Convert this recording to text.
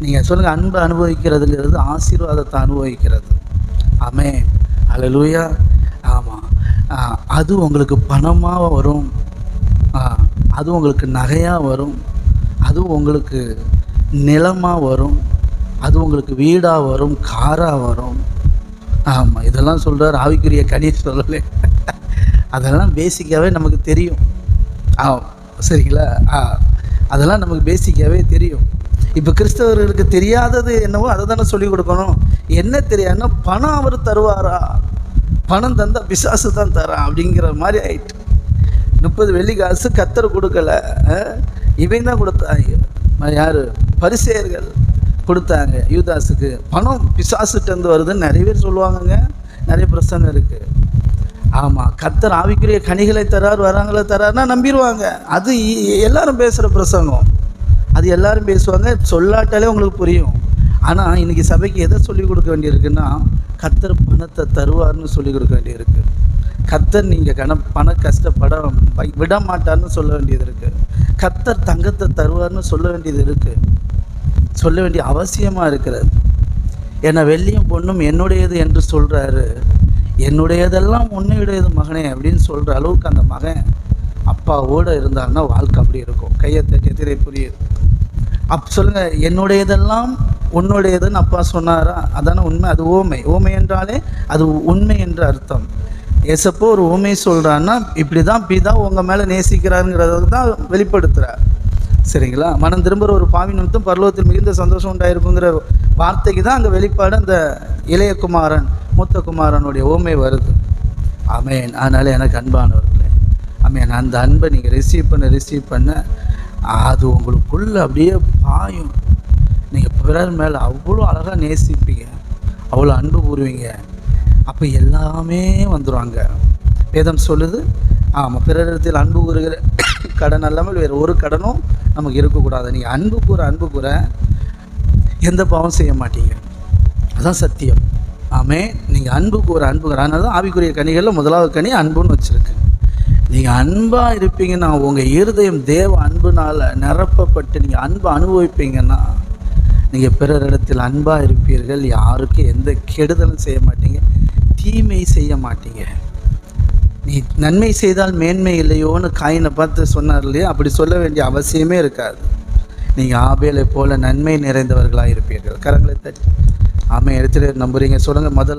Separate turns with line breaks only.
நீங்கள் சொல்லுங்கள் அன்பு அனுபவிக்கிறதுங்கிறது ஆசீர்வாதத்தை அனுபவிக்கிறது. ஆமே. அல்லேலூயா ஆமாம் அது உங்களுக்கு பணமாக வரும். ஆ, அது உங்களுக்கு நகையாக வரும். அது உங்களுக்கு நிலமாக வரும். அது உங்களுக்கு வீடாக வரும் காராக வரும். ஆமாம் இதெல்லாம் சொல்கிறார் ஆவிக்குரிய கனி சொல்லலை. அதெல்லாம் பேசிக்காகவே நமக்கு தெரியும். ஆ சரிங்களா? ஆ அதெல்லாம் நமக்கு பேசிக்காகவே தெரியும். இப்போ கிறிஸ்தவர்களுக்கு தெரியாதது என்னவோ அதை தானே சொல்லிக் கொடுக்கணும். என்ன தெரியாதுன்னா பணம் அவர் தருவாரா? பணம் தந்தால் பிசாசு தான் தரான் அப்படிங்கிற மாதிரி ஆயிட்டு. முப்பது வெள்ளி காசு கத்தர் கொடுக்கல. இவன் தான் கொடுத்தாங்க. யார்? பரிசெயர்கள் கொடுத்தாங்க யூதாஸுக்கு. பணம் பிசாசுட்டேருந்து வருதுன்னு நிறைய பேர் சொல்லுவாங்கங்க. நிறைய பிரச்சனை இருக்குது ஆமாம் கத்தர் ஆவிக்குரிய கனிகளை தரார் வராங்களே தராருன்னா நம்பிடுவாங்க. அது எல்லாரும் பேசுகிற பிரசங்கம். அது எல்லாரும் பேசுவாங்க சொல்லாட்டாலே உங்களுக்கு புரியும். ஆனால் இன்னைக்கு சபைக்கு எதை சொல்லிக் கொடுக்க வேண்டியிருக்குன்னா கத்தர் பணத்தை தருவார்னு சொல்லிக் கொடுக்க வேண்டியிருக்கு. கத்தர் நீங்கள் கண பண கஷ்டப்பட வை- விட மாட்டார்னு சொல்ல வேண்டியது இருக்குது கத்தர் தங்கத்தை தருவார்னு சொல்ல வேண்டியது இருக்குது சொல்ல வேண்டிய அவசியமாக இருக்கிறது. ஏன்னா வெள்ளியும் பொண்ணும் என்னுடையது என்று சொல்கிறாரு என்னுடையதெல்லாம் உன்னுடையது மகனே அப்படின்னு சொல்கிற அளவுக்கு அந்த மகன் அப்பாவோட இருந்தாருன்னா வாழ்க்கை அப்படி இருக்கும். கையை தட்டி திரை புரியுது. அப் சொல்லுங்க என்னுடையதெல்லாம் உன்னுடையதுன்னு அப்பா சொன்னாரா? அதான உண்மை அது ஓமை. ஓமை என்றாலே அது உண்மை என்று அர்த்தம். எசப்போ ஒரு ஓமை சொல்கிறான்னா இப்படி தான் பிதா உங்கள் மேலே நேசிக்கிறாருங்கிறதுக்கு தான் வெளிப்படுத்துகிறார் சரிங்களா? மனம் திரும்புகிற ஒரு பாவி நிமித்தம் பரலோகத்தில் மிகுந்த சந்தோஷம் உண்டாயிருக்குங்கிற வார்த்தைக்கு தான் அங்கே வெளிப்பாடு அந்த இளையகுமாரன் மூத்த குமாரனுடைய ஓமை வருது. அமேன் அதனால் எனக்கு அன்பானவர்களே அமேன் அந்த அன்பை நீங்கள் ரிசீவ் பண்ண ரிசீவ் பண்ண. அது உங்களுக்குள்ளே அப்படியே பாயும். நீங்கள் பிறர் மேலே அவ்வளோ அழகாக நேசிப்பீங்க. அவ்வளோ அன்பு கூறுவீங்க. அப்போ எல்லாமே வந்துடுவாங்க வேதம் சொல்லுது ஆமாம் பிறரிடத்தில் அன்பு கூறுகிற கடன் அல்லாமல் வேறு ஒரு கடனும் நமக்கு இருக்கக்கூடாது. நீங்கள் அன்பு கூற அன்பு கூற எந்த பாவம் செய்ய மாட்டீங்க. அதுதான் சத்தியம். ஆமே நீங்கள் அன்பு கூற அன்பு கூற. அதனால தான் ஆவிக்குரிய கனிகளில் முதலாவது கனி அன்புன்னு வச்சுருக்கு. நீங்கள் அன்பாக இருப்பீங்கன்னா உங்கள் இருதயம் தேவ அன்புனால் நிரப்பப்பட்டு நீங்கள் அன்பை அனுபவிப்பீங்கன்னா நீங்கள் பிறரிடத்தில் அன்பாக இருப்பீர்கள். யாருக்கும் எந்த கெடுதலும் செய்ய மாட்டீங்க. தீமை செய்ய மாட்டீங்க. நீ நன்மை செய்தால் மேன்மை இல்லையோன்னு காயினை பார்த்து சொன்னார் இல்லையா? அப்படி சொல்ல வேண்டிய அவசியமே இருக்காது. நீங்கள் ஆபேலை போல நன்மை நிறைந்தவர்களாக இருப்பீர்கள் கரங்களை தட்டி. ஆமை எடுத்துட்டு நம்புறீங்க. சொல்லுங்கள் முதல்